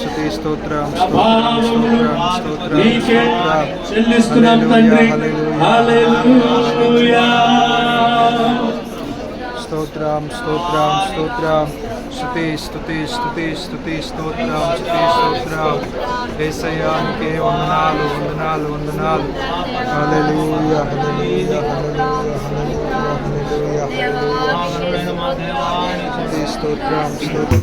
స్తుతి స్తోత్రం చెల్లిస్తున్నాం తండ్రి. స్తోత్రం స్తోత్రం స్తోత్రం. స్తుతి స్తుతి స్తుతి స్తుతి స్తోత్రం స్తుతి స్తోత్రం. ఏసయానికి వందనాలు వందనాలు వందనాలు. హల్లెలూయా హల్లెలూయా హల్లెలూయా హల్లెలూయా హల్లెలూయా. హల్లెలూయా స్తుతి స్తోత్రం స్తోత్రం.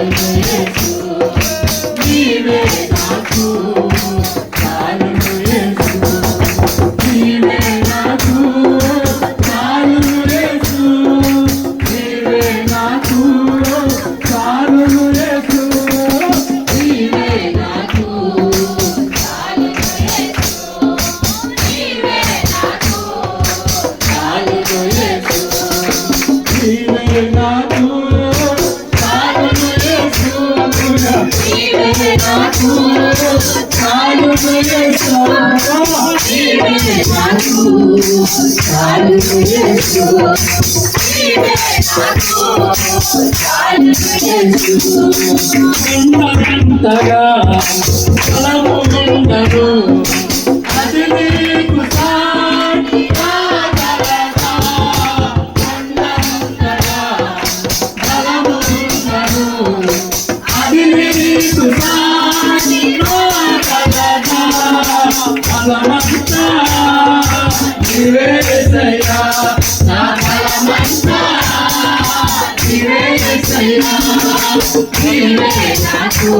అది నీకు అది ఎంతగా అది నీకు ఫలమంతా నీవేసయ్యా, నా ఫలమంతా నీవేసయ్యా. నీవే నాకు